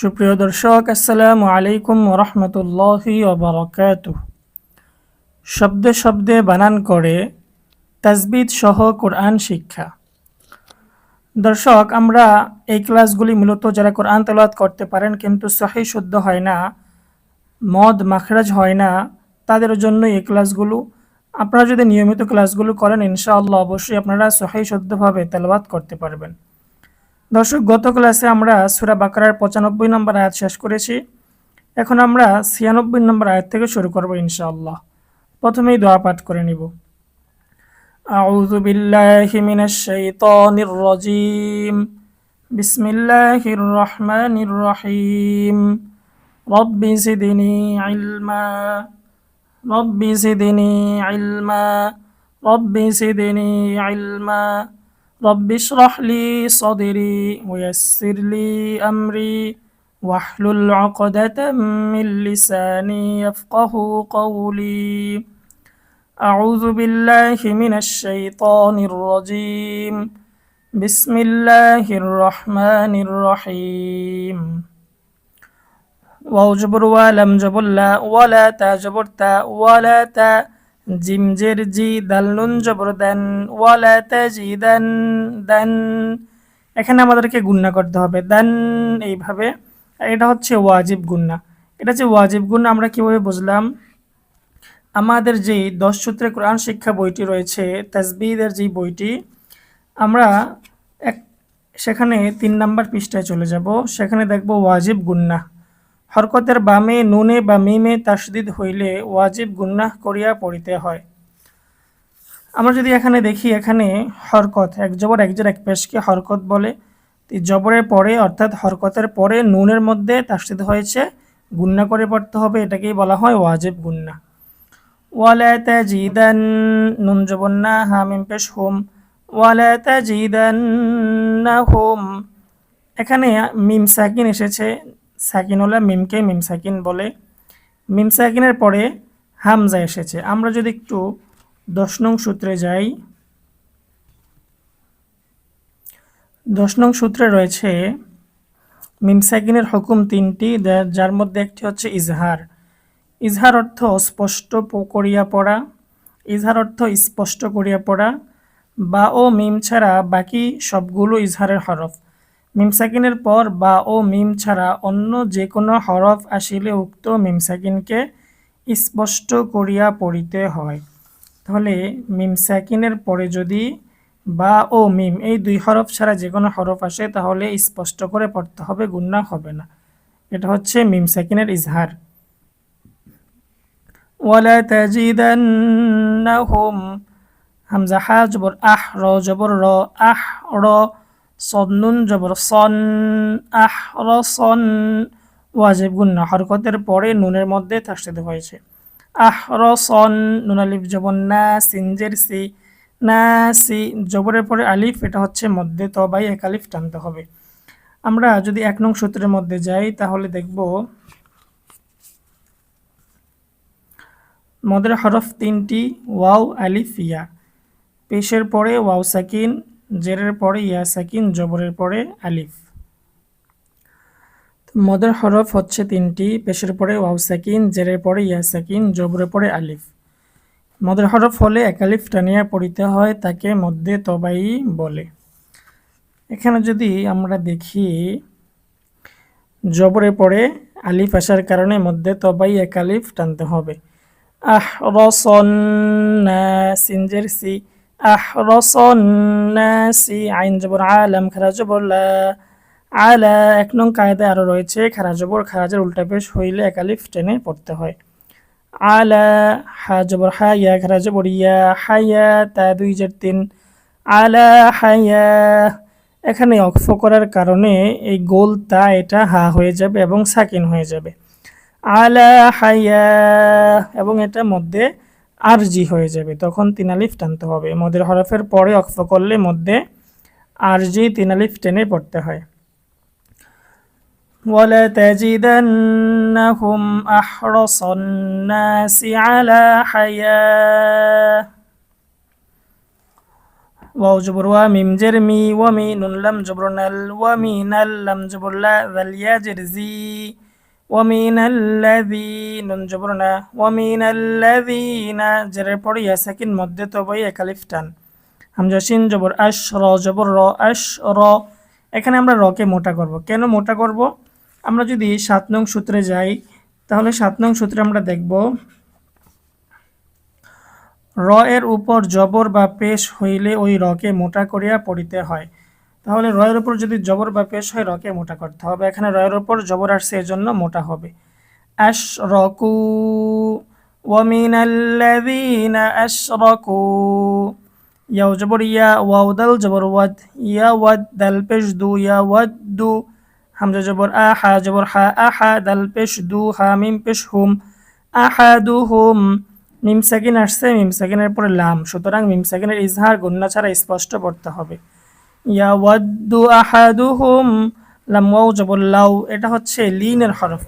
সুপ্রিয় দর্শক, আসসালামু আলাইকুম রহমতুল্লাহি ওবরাকাত শব্দে শব্দে বানান করে তাজবিদ সহ কোরআন শিক্ষা। দর্শক, আমরা এই ক্লাসগুলি মূলত যারা কোরআন তেলাওয়াত করতে পারেন কিন্তু সহি শুদ্ধ হয় না, মদ, মাখরাজ হয় না, তাদের জন্য এই ক্লাসগুলো, আপনারা যদি নিয়মিত ক্লাসগুলো করেন, ইনশাআল্লাহ অবশ্যই আপনারা সহি শুদ্ধভাবে তেলাওয়াত করতে পারবেন। দর্শক গত ক্লাসে আমরা সুরা বাকারার পঁচানব্বই নম্বর আয়াত শেষ করেছি এখন আমরা ছিয়ানব্বই নম্বর আয়াত থেকে শুরু করব ইনশাআল্লাহ প্রথমেই দোয়া পাঠ করে নিব أعوذ بالله من الشيطان الرجيم بسم الله الرحمن الرحيم رب زدني علما رب زدني علما رب زدني علما رب اشرح لي صدري ويسر لي أمري واحلل عقدة من لساني يفقه قولي أعوذ بالله من الشيطان الرجيم بسم الله الرحمن الرحيم واو جبر ولم جبر لا ولا تا جبر تا ولا تا জিম জের জি দাল নুন জবর দেন, ওয়ালা তাজিদান দেন দেন। এখানে আমাদেরকে গুন্না করতে হবে, দেন এইভাবে। এটা হচ্ছে ওয়াজিব গুন্না এটা হচ্ছে ওয়াজিব গুন্না আমরা কীভাবে বুঝলাম? আমাদের যেই দশ সূত্রে কোরআন শিক্ষা বইটি রয়েছে তাজবিদের যেই বইটি, আমরা এক সেখানে তিন নাম্বার পৃষ্ঠায় চলে যাব। সেখানে দেখব ওয়াজিব গুন্না হরকতের বামে, নুনে বা মিমে তাসদিদ হইলে ওয়াজিব গুন্নাহ করিয়া পড়িতে হয়। আমরা যদি এখানে দেখি, এখানে হরকত, এক জবর এক জের এক পেশকে হরকত বলে। জবরের পরে, অর্থাৎ হরকতের পরে নুনের মধ্যে তাসদিদ হয়েছে, গুন্না করে পড়তে হবে, এটাকেই বলা হয় ওয়াজিব গুন্না। ওয়ালা তাজিদান, নুন জবর না, হা, মিম, পেশ, হুম। ওয়ালা তাজিদান্না হুম। এখানে মিম, সাকিন এসেছে সাকিন হলে মিমকে মিম সাকিন বলে। মিম সাকিনের পরে হামজা এসেছে। আমরা যদি একটু দশ নং সূত্রে যাই। দশ নং সূত্রে রয়েছে, মিম সাকিনের হুকুম তিনটি যার মধ্যে একটি হচ্ছে ইজহার। ইজহার অর্থ স্পষ্ট করিয়া পড়া। ইজহার অর্থ স্পষ্ট করিয়া পড়া। বা ও মিম ছাড়া বাকি সবগুলো ইজহারের হরফ। মিম সাকিনের পর বা ও মিম ছাড়া অন্য যে কোনো হরফ আসিলে উক্ত মিম সাকিনকে স্পষ্ট করিয়া পড়িতে হয়। তাহলে মিম সাকিনের পরে যদি বা ও মিম এই দুই হরফ ছাড়া যে কোনো হরফ আসে, তাহলে স্পষ্ট করে পড়তে হবে গুন্না হবে না। এটা হচ্ছে মিম সাকিনের ইজহার। ওয়ালা জবর আহ, র জবর র, আহ, র সন্নুন জবর সন, আহ, র, সন, ওয়াজিব গুন্না হরকতের পরে নুনের মধ্যে তাসিদ হয়েছে। আহ, র, সন, নুন আলিফ জবর না সিনজের সি, না, সি, জবরের পরে আলিফ, এটা হচ্ছে মধ্যে তবাই এক আলিফ টানতে হবে। আমরা যদি এক নং সূত্রের মধ্যে যাই, তাহলে দেখব মদের হরফ তিনটি, ওয়াও, আলিফ, ইয়া। পেশের পরে ওয়াও, সাকিন জেরের পরে ইয়া সাকিন, জবরের পরে আলিফ। মদের হরফ হচ্ছে তিনটি, পেশের পরে ওয়াও সাকিন, জেরের পরে ইয়া সাকিন, জবরের পরে আলিফ। মদের হরফ হলে একালিফ টানিয়া পড়িতে হয়, তাকে মধ্যে তবাই বলে। এখানে যদি আমরা দেখি, জবরের পরে আলিফ আসার কারণে মধ্যে তবাই একালিফ টানতে হবে। আহ রসন সিনজের সি আহরসন্নাসি আইন জবর আলাম খারা জবর আলা এক নং কায়দায় আরও রয়েছে, খারা জবর খারাজের উল্টা পেশ হইলে একালিফ টেনে পড়তে হয়। আলা, হা জবর হাইয়া খারা জবর ইয়া হাইয়া তা দুই জের তিন। আলা হাইয়া এখানে অক্ফ করার কারণে এই গোল, তা, এটা, হা হয়ে যাবে এবং সাকিন হয়ে যাবে। আলা হাইয়া এবং এটা মধ্যে আরজি হয়ে যাবে তখন তিন আলিফ টানতে হবে মদের হরফের পরে অক্ফ করলে মধ্যে আরজি তিন আলিফ টেনে পড়তে হয় ولتجدنهم أحرص الناس على حياة ওয়াও জবর ওয়া মিম জের মি ওয়া মি নুন লাম জবর নাল ওয়া মি নাল লাম জবর লা যাল ইয়া জের জি ওয়া মিন আল্লাযী নুন জবর না ওয়া মিন আল্লাযীনা জেরের পরে ইয়া সাকিন মধ্যে তবই একালিফ টান। হামজা জবর র জবর র র এখানে আমরা রকে মোটা করব। কেন মোটা করব? আমরা যদি সাত নং সূত্রে যাই, তাহলে সাত নং সূত্রে আমরা দেখব, র এর উপর জবর বা পেশ হইলে ওই রকে মোটা করিয়া পড়িতে হয়। তাহলে রয়ের উপর যদি জবর বা পেশ হয় রকে মোটা করতে হবে এখানে রয়ের উপর জবর আসছে এজন্য মোটা হবে আশ রকু ومن الذين أشركوا ইয়াও জবর ইয়া ওয়াও দাল জবর ওয়াদ ইয়া ওয়াদ দাল পেশ দু ইয়া ওয়াদ দু হামজা জবর আ হা জবর হা আহা দাল পেশ দু হা মিম পেশ হুম আহাদু হুম মিম সাকিন আসছে মিম সাকিনের পরে লাম সুতরাং মিম সাকিনের ইজহার গুন্না ছাড়া স্পষ্ট পড়তে হবে ইয়া ওয়াদ্দু আহাদুহুম লাম ওয়াও জবর লাউ, এটা হচ্ছে লিনের হরফ।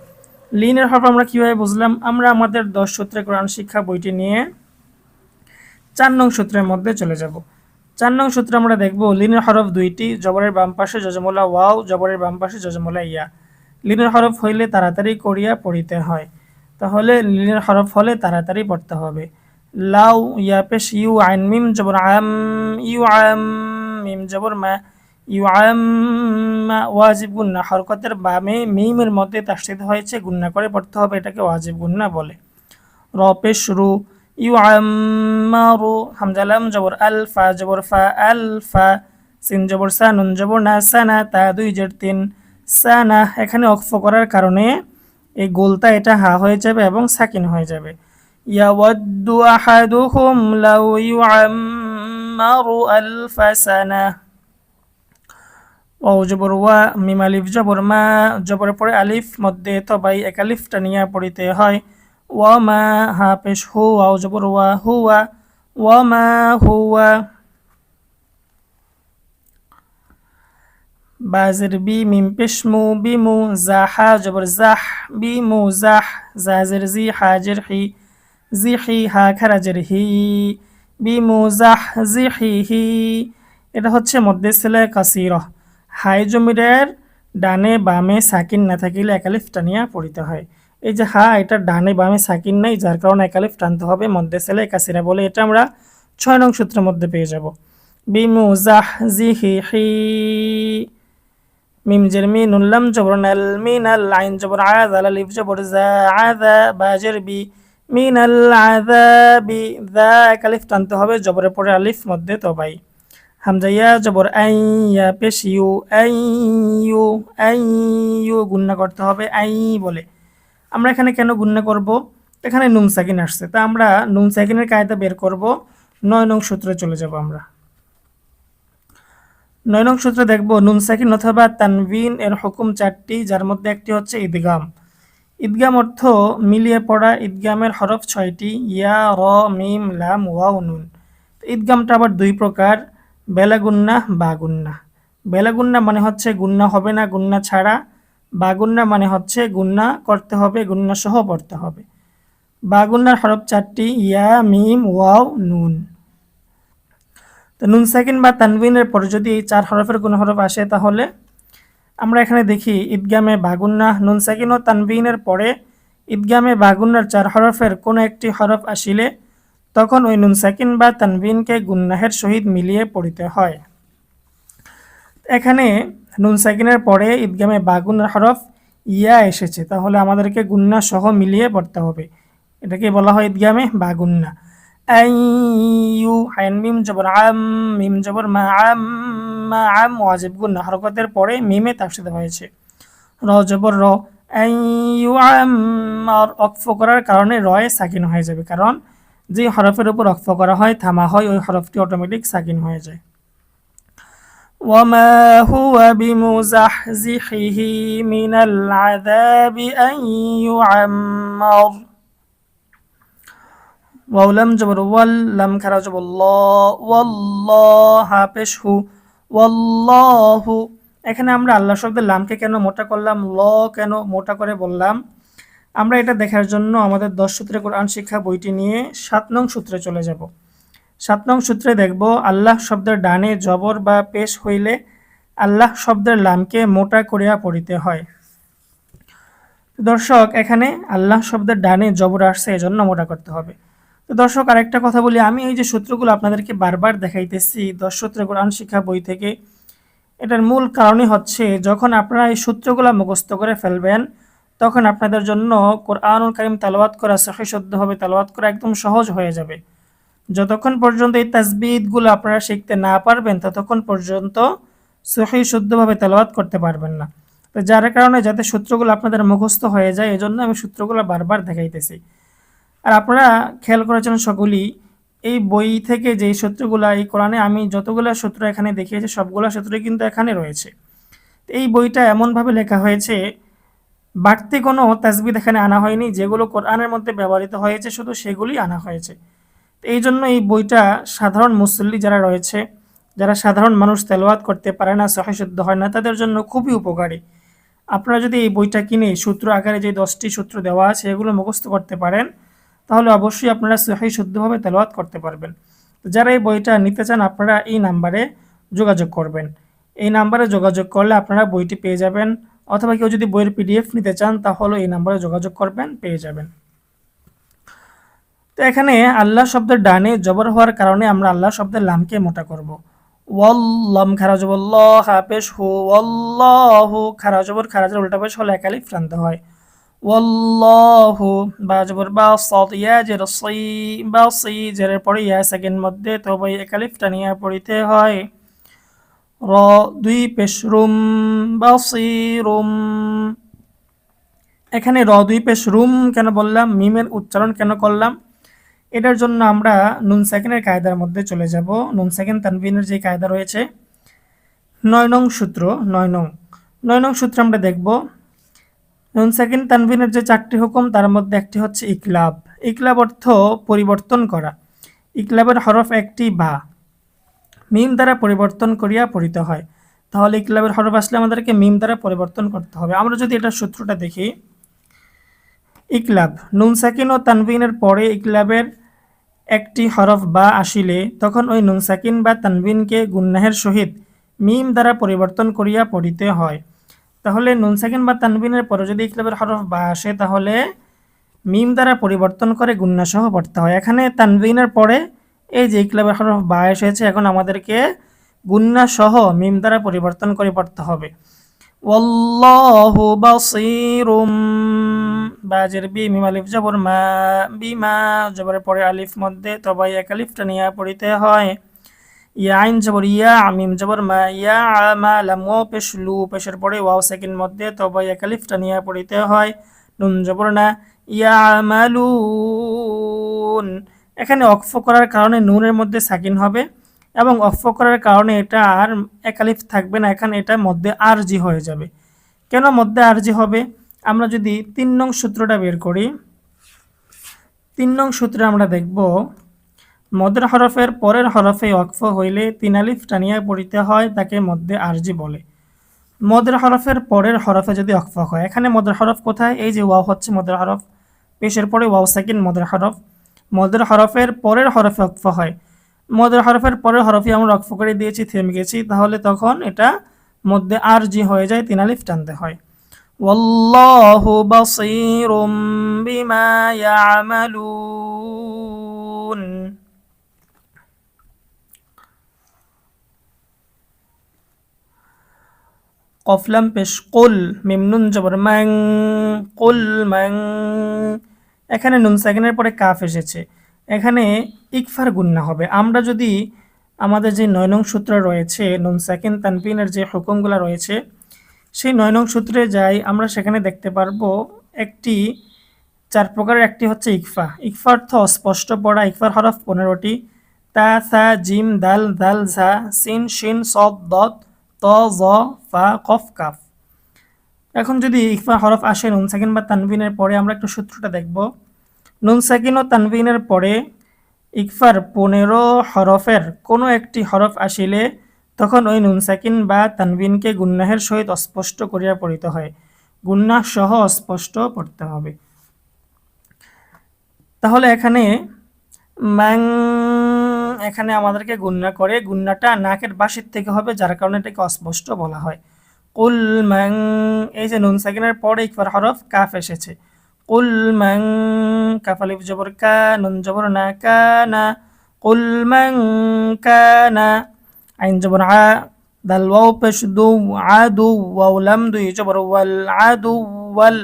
লিনের হরফ আমরা কীভাবে বুঝলাম? আমরা আমাদের দশ সূত্রে কোরআন শিক্ষা বইটি নিয়ে চার নং সূত্রের মধ্যে চলে যাব। চার নং সূত্রে আমরা দেখব, লিনের হরফ দুইটি, জবরের বাম পাশে যজমলা ওয়াও, জবরের বাম পাশে যজমলা ইয়া। লিনের হরফ হইলে তাড়াতাড়ি করিয়া পড়িতে হয়। তাহলে লিনের হরফ হলে তাড়াতাড়ি পড়তে হবে। লাউ, ইয়া পেশ, ইউ, আইন, মিম, জবর, আম, ইউ, আম মিম জবর মা ইউ ওয়াজিব গুন্না। হরকতের বামে মিমের মধ্যে তাস্তিত হয়েছে, গুন্না করে পড়তে হবে, এটাকে ওয়াজিব গুন্না বলে। র পেশ রু হামজালাম জবর আলফা জবর ফা আলফা, সিন জবর সা, নুন জবর না, সানা, তা দুই জের তিন, সানা। এখানে অক্ফ করার কারণে এই গোলটা এটা হা হয়ে যাবে এবং সাকিন হয়ে যাবে। ইয়াওয়াদ্দু আহাদুহুম লাউ ইউআম্মারু আলফা সানা ও জবর ওয়া মিম আলিফ জবর মা জবর পরে আলিফ মধ্যে তবাই এক আলিফটা নিয়ে পড়িতে হয় ওয়া মা হা পেশ হু ওয়াও জবর ওয়া হুয়া ওয়া মা হুয়া বাজের বি মিম পেশমু বিমু জাহা জবর জাহ বিমু জাহ জাজের জি হাজের হি জি হি হা খারাজের হি বিমু জাহ জি হি হি এটা হচ্ছে মধ্যে ছেলে কাসির হাই জমিরের ডানে বামে সাকিন না থাকিলে একালিফ টানিয়া পড়িতে হয়। এই যে হা, এটা ডানে বামে সাকিন নাই, যার কারণে একালিফ টানতে হবে মধ্যে ছেলে কাসিরা বলে এটা আমরা ছয় নং সূত্রের মধ্যে পেয়ে যাব। বিমু জাহ জি হি হি মিম জের মি নুল্লাম জবর নাল মিনাল আইন জবর আদ আল আলিফ জবর জা আদা বা জের বি। মিনাল আযাবি এক আলিফ টানতে হবে, জবরের পরে আলিফ, মধ্যে তবাই। হামজা ইয়া জবর আই ইয়া পেশ ইউ আই ইউ আই ইউ গুন্না করতে হবে, আই বলে। আমরা এখানে কেন গুন্না করব? এখানে নুন সাকিন আসছে। তা আমরা নুন সাকিনের কায়দা বের করব। নয় নং সূত্রে চলে যাব আমরা। নয় নং সূত্রে দেখব নুন সাকিন অথবা তানভিন এর হুকুম চারটি, যার মধ্যে একটি হচ্ছে ঈদগাম ঈদগাম অর্থ মিলিয়ে পড়া ঈদগামের হরফ ছয়টি, ইয়া, র, মিম, লাম, ওয়াও, নুন। ঈদগামটা আবার দুই প্রকার, বেলাগুন্না বা গুন্না বেলাগুন্না মানে হচ্ছে গুন্না হবে না, গুন্না ছাড়া। বাগুন্না মানে হচ্ছে গুন্না করতে হবে, গুন্না সহ পড়তে হবে। বাগুন্নার হরফ চারটি, ইয়া, মিম, ওয়াও, নুন। তো নুন সাকিন বা তানবিনের পরে যদি এই চার হরফের কোনো হরফ আসে তাহলে? আমরা এখানে দেখি, ঈদগামে বাগুন্না নুন সাকিন ও তানবিনের পরে ঈদগামে বাগুন্নার চার হরফের কোনো একটি হরফ আসিলে তখন ওই নুন সাকিন বা তানবিনকে গুন্নাহের সহিত মিলিয়ে পড়িতে হয়। এখানে নুন সাকিনের পরে ঈদগামে বাগুন্নার হরফ ইয়া এসেছে, তাহলে আমাদেরকে গুন্না সহ মিলিয়ে পড়তে হবে। এটাকে বলা হয় ঈদগামে বাগুন্না আইয়ু আইন মিম জবর আম মিম জবর মা আম মা আম ওয়াজিব গুন্না হরকতের পরে মিমে তাফসিদ হয়েছে র জবর র আইয়ু আম আর অক্ফ করার কারণে রয়ে সাকিন হয়ে যাবে কারণ যে হরফের উপর অক্ফ করা হয় থামা হয় ওই হরফটি অটোমেটিক সাকিন হয়ে যায় وما هو بمزحزحه من العذاب أن يعمر ওয়াউলাম জবর, ওয়াল লাম খারা জবর, ল, ওয়াল্লাহ পেশ হু ওয়াল্লাহু। এখানে আমরা আল্লাহ শব্দের লামকে কেন মোটা করলাম, ল কেন মোটা করে বললাম? আমরা এটা দেখার জন্য আমাদের দশ সূত্রে কোরআন শিক্ষা বইটি নিয়ে সাত নং সূত্রে চলে যাব। সাত নং সূত্রে দেখব, আল্লাহ শব্দের ডানে জবর বা পেশ হইলে আল্লাহ শব্দের লামকে মোটা করিয়া পড়িতে হয়। দর্শক, এখানে আল্লাহ শব্দের ডানে জবর আসছে, এজন্য মোটা করতে হবে। তো দর্শক, আরেকটা কথা বলি। আমি এই যে সূত্রগুলো আপনাদেরকে বারবার দেখাইতেছি, দশ সূত্র কোরআন শিক্ষা বই থেকে, এটার মূল কারণই হচ্ছে, যখন আপনারা এই সূত্রগুলো মুখস্থ করে ফেলবেন, তখন আপনাদের জন্য কোরআনুল কারিম তালাবাত করা, সহি শুদ্ধভাবে তালাবাত করা একদম সহজ হয়ে যাবে। যতক্ষণ পর্যন্ত এই তাজবিদগুলো আপনারা শিখতে না পারবেন, ততক্ষণ পর্যন্ত সহি শুদ্ধভাবে তেলাওয়াত করতে পারবেন না। তো যার কারণে যাতে সূত্রগুলো আপনাদের মুখস্থ হয়ে যায়, এজন্য আমি সূত্রগুলো বারবার দেখাইতেছি। আর আপনারা খেয়াল করেছেন সকলেই, এই বই থেকে যেই সূত্রগুলো, এই কোরআনে আমি যতগুলো সূত্র এখানে দেখিয়েছি, সবগুলো সূত্রই কিন্তু এখানে রয়েছে। এই বইটা এমনভাবে লেখা হয়েছে, বাড়তি কোনো তাজবিদ এখানে আনা হয়নি, যেগুলো কোরআনের মধ্যে ব্যবহৃত হয়েছে, শুধু সেগুলি আনা হয়েছে। এই জন্য এই বইটা সাধারণ মুসল্লি যারা রয়েছে, যারা সাধারণ মানুষ তেলোয়াত করতে পারে না সহিশুদ্ধ হয় না, তাদের জন্য খুবই উপকারী। আপনারা যদি এই বইটা কিনে সূত্র আকারে যে দশটি সূত্র দেওয়া আছে, এগুলো মুখস্থ করতে পারেন। তাহলে অবশ্যই আপনারা সহি শুদ্ধভাবে তেলোয়াত করতে পারবেন। যারা এই বইটা নিতে চান, আপনারা এই নাম্বারে যোগাযোগ করবেন। এই নাম্বারে যোগাযোগ করলে আপনারা বইটি পেয়ে যাবেন, অথবা কেউ যদি বইয়ের পিডিএফ নিতে চান, তাহলে এই নাম্বারে যোগাযোগ করবেন, পেয়ে যাবেন। তো এখানে আল্লাহ শব্দের ডানে জবর হওয়ার কারণে আমরা আল্লাহ শব্দের লামকে মোটা করব। ওয়াল্লাম খারা জবর, ল হাফেশ হু, ওয়াল্লাহু খারা জবর খারাজের উল্টা পেশ হলে একালি ফ্রান্ত হয়। ওয়াল্লাহু বা জবর বা সত ইয়া জের সই বা সি জেরের পরে ইয়া সেকেন্ড মধ্যে তবে একালিফ টানিয়া পড়িতে হয়। র, দুই পেশ রুম বা সি রুম এখানে র, দুই পেশ রুম কেন বললাম, মিমের উচ্চারণ কেন করলাম? এটার জন্য আমরা নুন সেকেন্ডের কায়দার মধ্যে চলে যাব। নুন সেকেন্ড তানবিনের যে কায়দা রয়েছে, নয় নং সূত্র, নয় নং নয় নং সূত্র আমরা দেখব নুন সেকেন্ড তানবিনের যে চারটি হুকুম, তার মধ্যে একটি হচ্ছে ইকলাব। ইকলাব অর্থ পরিবর্তন করা। ইকলাবের হরফ একটি বা। মিম দ্বারা পরিবর্তন করিয়া পড়িত হয়। তাহলে ইকলাবের হরফ আসলে আমাদেরকে মিম দ্বারা পরিবর্তন করতে হবে। আমরা যদি এটা সূত্রটা দেখি, ইকলাব। নুন সাকিন ও তানবিনের পরে ইকলাবের একটি হরফ বা আসিলে, তখন ওই নুন সাকিন বা তানবিনকে গুন্নাহের সহিত মিম দ্বারা পরিবর্তন করিয়া পড়িতে হয়। তাহলে নুন সাকিন বা তানবিনের পরে যদি ইকলাবের হরফ বা আসে, তাহলে মিম দ্বারা পরিবর্তন করে গুন্না সহ পড়তে হয়। এখানে তানবিনের পরে এই যে ইকলাবের হরফ বা এসেছে, এখন আমাদেরকে গুন্না সহ মিম দ্বারা পরিবর্তন করে পড়তে হবে। মিম আলিফ জবর মা পরে আলিফ মধ্যে তবাই এক আলিফটা নিয়ে পড়িতে হয়। ইয়া আইন জবর, ইয়া আমিম জবর, মা ইয়া আমা লাম পেশ লু পেশের পরে ওয়াও সেকেন্ড মধ্যে তবাই এক আলিফটা নিয়ে পড়িতে হয়। নুন জবর না, ইয়া আমালুন। এখানে অক্ফ করার কারণে নুনের মধ্যে সাকিন হবে এবং অক্ফ করার কারণে এটা আর একালিফ থাকবে না, এখানে এটা মধ্যে আরজি হয়ে যাবে। কেন মধ্যে আরজি হবে? আমরা যদি তিন নং সূত্রটা বের করি, তিন নং সূত্রে আমরা দেখব মদের হরফের পরের হরফে অক্ফ হইলে তিন আলিফ টানিয়া পড়িতে হয় তাকে মধ্যে আরজি বলে মদের হরফের পরের হরফে যদি অক্ফ হয় এখানে মদের হরফ কোথায় এই যে ওয়াও হচ্ছে মদের হরফ পেশের পরে ওয়াও সেকেন্ড মদের হরফ মদের হরফের পরের হরফে অক্ফ হয় মদের হরফের পরের হরফে আমরা অক্ফ করে দিয়েছি থেমে গেছি তাহলে তখন এটা মধ্যে আর জি হয়ে যায় তিন আলিফ টানতে হয় والله بصير بما يعملون কফলাম পেশ কুল মিমনুন জবর ম্যাং কুল ম্যাং এখানে নুন সেকেন্ডের পরে কাফ এসেছে। এখানে ইকফার গুন্না হবে। আমরা যদি আমাদের যে নয় নং সূত্র রয়েছে, নুন সেকেন্ড তানপিনের যে হুকুমগুলো রয়েছে, সেই নয় নং সূত্রে যাই আমরা সেখানে দেখতে পারব একটি, চার প্রকারের একটি হচ্ছে ইকফা। ইকফা অর্থ অস্পষ্ট পড়া, ইকফার হরফ পনেরোটি। তা, সা, জিম, দাল দাল ঝা সিন, শিন সদ দত ত, জ, ফা, কফ, কাফ। এখন যদি ইকফা হরফ আসে নুন, সাকিন বা তানবিনের পরে আমরা একটু সূত্রটা দেখব। নুন, সাকিন ও তানবিনের পরে ইকফার পনেরো হরফের কোনো একটি হরফ আসিলে তখন ওই নুন, সাকিন বা তানবিনকে গুন্নাহের সহিত অস্পষ্ট করিয়া পড়িতে হয়। গুন্নাহ সহ অস্পষ্ট পড়তে হবে। তাহলে এখানে ম্যাং এখানে আমাদেরকে গুন্না করে গুন্নাটা নাকের বাসির থেকে হবে, যার কারণে এটাকে অস্পষ্ট বলা হয়। কুল ম্যাং, এই যে নুন সাকিনের পরে ইকবার হরফ কাফ এসেছে। কুল ম্যাং কাফালিফ জবর কা, নুন জবর না কা না। কুল ম্যাং কা না, আইন জবর আ, দাল ওয়াও পেশ দু আদু ওয়াও লাম দুই জবর ওয়াল আদু ওয়াল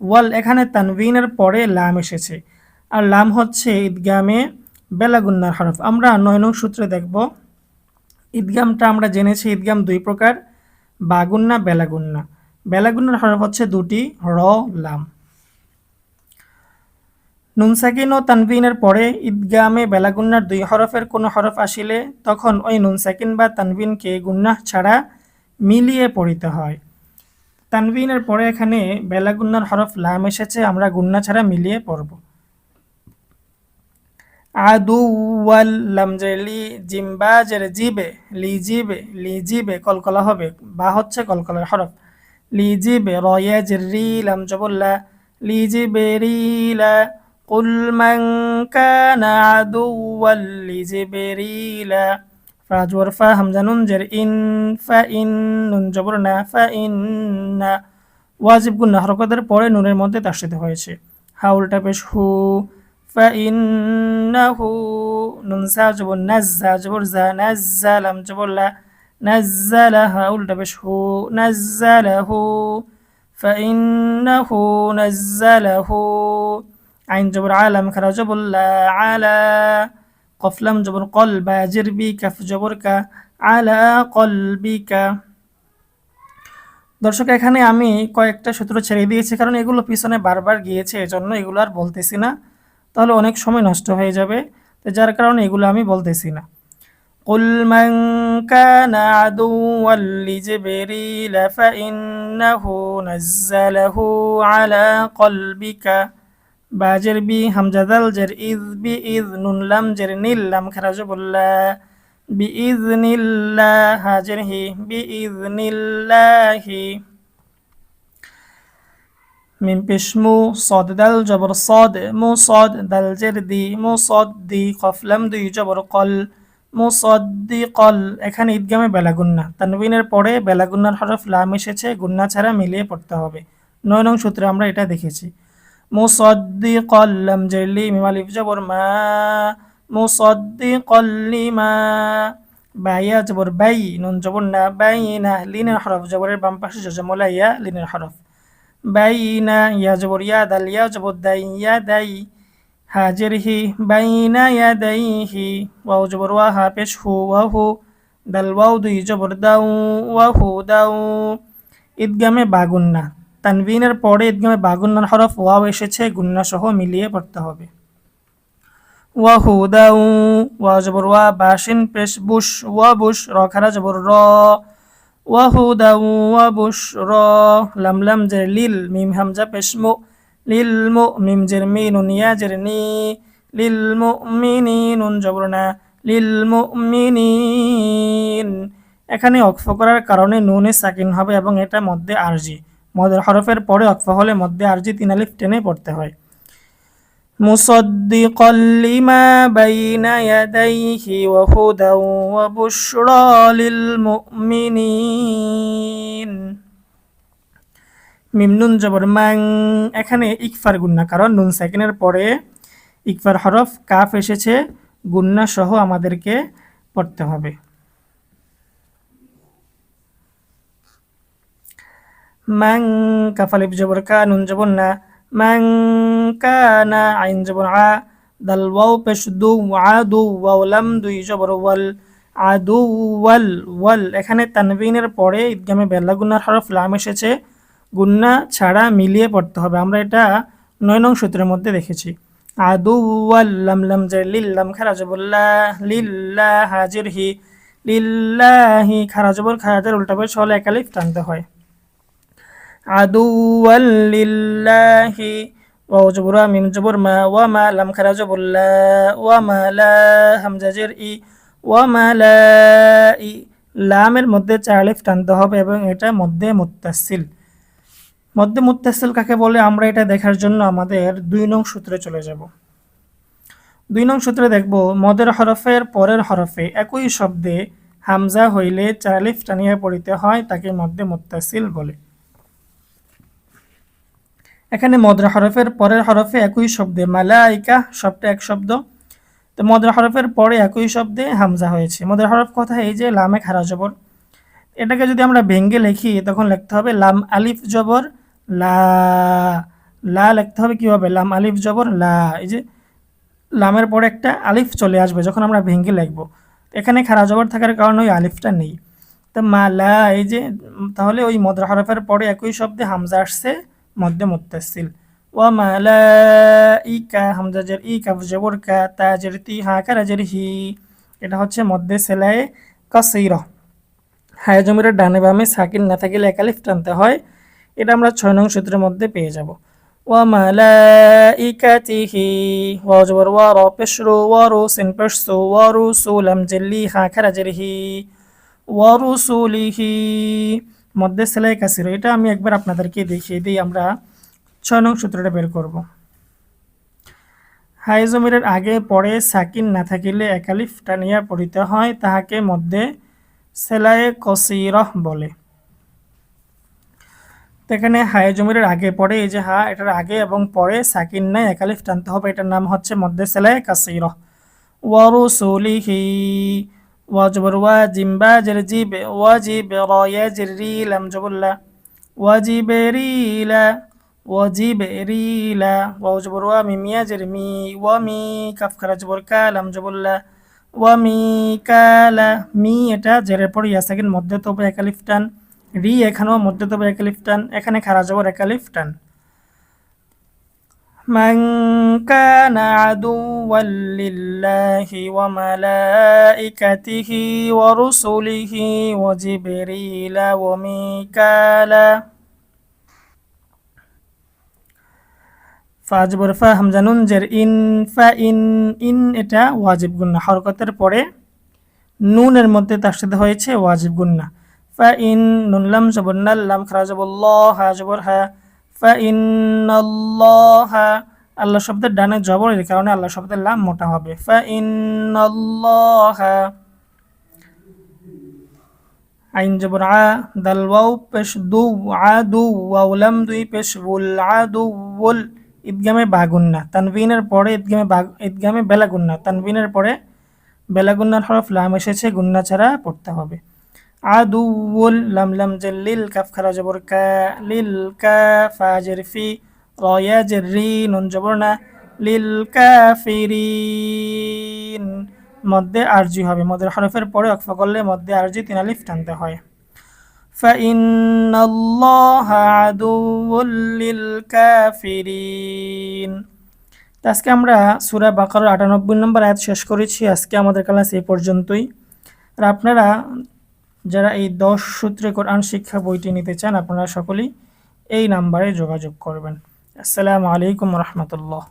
ওয়াল। এখানে তানভিনের পরে লাম এসেছে। আর লাম হচ্ছে ঈদগামে বেলাগুন্নার হরফ। আমরা নয় নং সূত্রে দেখব। ঈদগামটা আমরা জেনেছি, ঈদগাম দুই প্রকার, বাগুন্না, বেলাগুন্না। বেলাগুন্নার হরফ হচ্ছে দুটি, র, লাম। নুনসাকিন ও তানভিনের পরে ঈদগামে বেলাগুন্নার দুই হরফের কোনো হরফ আসিলে তখন ওই নুনসাকিন বা তানভিনকে গুন্নাহ ছাড়া মিলিয়ে পড়িতে হয়। তানভিনের পরে এখানে বেলাগুন্নার হরফ লাম এসেছে, আমরা গুন্না ছাড়া মিলিয়ে পড়ব। আদু ওয়াল লামজের লি জিম্বা জের জিবে লি জিবে লি জিবে কলকলা হবে বা হচ্ছে কলকলার হরফ লি জিবে রয়া জের রি লাম জবল্লা লি জিবে রিলা قل من كان عدوا لجبريل فاجور فا همزة ننجر إن فإن নুন জবর না فإن ওয়াজিব গুন্না হরকতের পরে নুনের মধ্যে তাসিত হয়েছে হাউলটা পেশ হু فإنه নুন সা জবর নাজ্জা জবর জা নাজ্জা লাম জবর লা নাজ্জালাহা উল্টা পেশ হু নাজ্জালাহু فإنه نزله আইন জবর আলাম খারা জবর লা আলা কফলাম জবর কল বা জিরবি কাফ জবর কা আলা কলবিকা দর্শক এখানে আমি কয়েকটা সূত্র ছেড়ে দিয়েছি কারণ এগুলো পিছনে বারবার গিয়েছে এজন্য এগুলো আর বলতেছি না তাহলে অনেক সময় নষ্ট হয়ে যাবে তো যার কারণে এগুলো আমি বলতেছি না قل من كان عدوا لجبريل فإنه نزله على قلبك বাজের বি হামজা দাল জের ইজ বি ইজ নুন লাম জের নীল লাম খারাজ বললা B is নীল্লা Hajer he be is নীল্লাহি মিম পিসমু সদ দাল জবর সদ, মু সদ দাল জের দি মু সদ দি কফলাম দুই জবর কল, মু সদ দি কল। এখানে ঈদগামে বেলাগুন্না তানবিনের পরে বেলাগুন্নার হরফ লাম এসেছে, গুন্না ছাড়া মিলিয়ে পড়তে হবে। নয় নং সূত্রে আমরা এটা দেখেছি। মু সদ দি কল লম জেরলি লি জবর মা। মু সদ দি কল লি মা। বাইয়া জবর বাই, নন জবর না, বাই না, লিনের হরফ, জবরের বাম পাশে জজমলাইয়া লিনের হরফ। বাই না ইয়া জবর ইয়া দাল ইয়া জবর দাই ইয়া দাই হাজিরহি বাইনা ইয়াদাইহি ওয়াও জবর ওয়া হা পেশ হু ওয়া হু দাল ওয়াও দুই জবর দাউ ওয়া হু দাউ ঈদগামে বাগুন্না তানবিনের পরে ঈদগামে বাগুন্নার হরফ ওয়াও এসেছে গুন্না সহ মিলিয়ে পড়তে হবে। ওয়া হু দাউ ওয়া জবর ওয়া বাসিন পেশ বুশ, ওয়া বুশ, র খারা জবর র লিল মিম হামজা পেশ মু লিল মুমিম জের মি নুন ইয়া জের নি লিল মুমিনিন জবরনা, লিল মুমিনিন। এখানে অক্ফ করার কারণে নুনে সাকিন হবে এবং এটা মধ্যে আরজি। মদের হরফের পরে অক্ফ হলে মধ্যে আরজি তিন আলিফ টেনে পড়তে হয়। مصدقا لما بين يديه وهدى وبشرى للمؤمنين মিমনুন জবর মাং এখানে ইকফার গুন্না কারণ নুন সেকেন্ডের পরে ইকফার হরফ কাফ এসেছে গুন্না সহ আমাদেরকে পড়তে হবে মাং কাফালিফ জবর কা নুন জবর না পেশ ওয়াল ওয়াল ওয়াল। এখানে তানবিনের পরে ঈদগামে বেল্লা গুন্নার হরফ লাম এসেছে। গুন্না ছাড়া মিলিয়ে পড়তে হবে। আমরা এটা নয় নং সূত্রের মধ্যে দেখেছি। আদু ওয়াল্লাম লাম জার লিল্লাম খারাজবুল্লাহ লিল্লাহ হাজির হি লিল্লাহি খারাজবর খারাজের উল্টা করে ছলে একালিফ টানতে হয়। আদু ওয়াল্লিল্লাহি ওয়াও জবরা মিম জবর মা ওয়া মা লাম খারাজবুল্লাহ ওয়া মা লা হামজাজের ই মা লা ই। লামের মধ্যে চালিফ টানতে হবে এবং এটা মধ্যে মুত্তাসিল মধ্যে মুত্তাসিল কাকে বলে? আমরা এটা দেখার জন্য আমাদের দুই নং সূত্রে চলে যাব। দুই নং সূত্রে দেখব, মদের হরফের পরের হরফে একই শব্দে হামজা হইলে চারালিফ টানিয়া পড়িতে হয়, তাকে মধ্যে মুত্তাসিল বলে। এখানে মদরা হরফের পরের হরফে একই শব্দে মালাইকা শব্দটা এক শব্দ। তো মদরা হরফের পরে একই শব্দে হামজা হয়েছে। মদরা হরফ কথা এই যে লামে খারা জবর। এটাকে যদি আমরা ভেঙ্গে লিখি, তখন লিখতে হবে লাম আলিফ জবর, লা লা লিখতে হবে কীভাবে? লাম আলিফ জবর, লা। এই যে লামের পরে একটা আলিফ চলে আসবে যখন আমরা ভেঙ্গে লিখব। এখানে খারা জবর থাকার কারণে ওই আলিফটা নেই। তো মা লা এই যে, তাহলে ওই মদরা হরফের পরে একই শব্দে হামজা আসছে। মধ্যে মুত্তাসিল। ওয়া মালা ইকা হামজা জের ই কা তা হা হি এটা হচ্ছে মধ্যে সেলায়ে কাসির। হায় জমিরের ডানে বামে সাকিন না থাকলে একালিফ টানতে হয়। এটা আমরা ছয় নং সূত্রের মধ্যে পেয়ে যাব। ওয়া মালা ইকাতিহি ওয়া র রু সিন জেল্লি হা মধ্যে সেলাই কাসির এটা আমি একবার আপনাদেরকে দেখিয়ে দিই, আমরা ছয় নং সূত্রটা বের করব। হাই জমিরের আগে পরে সাকিন না থাকিলে একালিফ টানিয়া পড়িতে হয়, তাহাকে মধ্যে সেলায়ে কসিরহ বলে। এখানে হাই জমিরের আগে পরে এই যে হা, এটার আগে এবং পরে সাকিন নাই, একালিফ টানতে হবে, এটার নাম হচ্ছে মধ্যে সেলায়ে কাসিরহ। ওয়ারুসুলিহি ওয়াজবর ওয়াজিম বাজের জিব ওয়াজিব রয়াজের রিলাম জবুল্লা ওয়াজিবেরিলা ওয়াজিবেরিলা ওয়াজবর ওয়া মিমিয়াজের মি ওয়ামি কাফ খারা জবর কালাম জবুল্লা ওয়ামি কালা মি এটা জেরের পর ইয়াসাকিন মধ্যে তবে একালিফ টান রি এখানেও মধ্যে তবে একালিফ টান এখানে খারা জবর একালিফ টান من كان عدوا لله وملائكته ورسله وجبريل وميكالا ফাজবর ফা হামজা নুন জের ইন ফা ইন ইন এটা ওয়াজিব গুন্না হরকতের পরে নুনের মধ্যে তার সাথে হয়েছে ওয়াজিব গুন্না ফা ইন নুনলাম জবর নাল্লাম খারা জবর ল হা আল্লাহ শব্দের ডানে জবর এর কারণে আল্লাহ শব্দের লাম মোটা হবে। আইন জবর আ, দাল ওয়াও পেশ দু, আ দু ওয়াউলাম দুই পেশ উল, আ দু, উল, ঈদগামে বাগুন্না। তানবিনের পরে ঈদগামে বাগ, ঈদগামে বেলাগুন্না। তানবিনের পরে বেলাগুন্নার হরফ লাম এসেছে, গুন্না ছাড়া পড়তে হবে। আদুউল লাম লাম লিল কাফ খারা জবর কা লিল কা ফাজের ফি রয়াজের রি নুন জবর না লিল কাফিরিন মধ্যে আরজি হবে মধ্যে হরফের পরে অক্ফা করলে মধ্যে আরজি তিন আলিফ টানতে হয় فإن الله عدو للكافرين আজকে আমরা সুরা বাকার আটানব্বই নম্বর আয়াত শেষ করেছি আজকে আমাদের ক্লাস এই পর্যন্তই আর আপনারা যারা এই দশ সূত্রে কোরআন শিক্ষা বইটি নিতে চান, আপনারা সকলেই এই নাম্বারে যোগাযোগ করবেন। আসসালামু আলাইকুম রহমতুল্লাহ।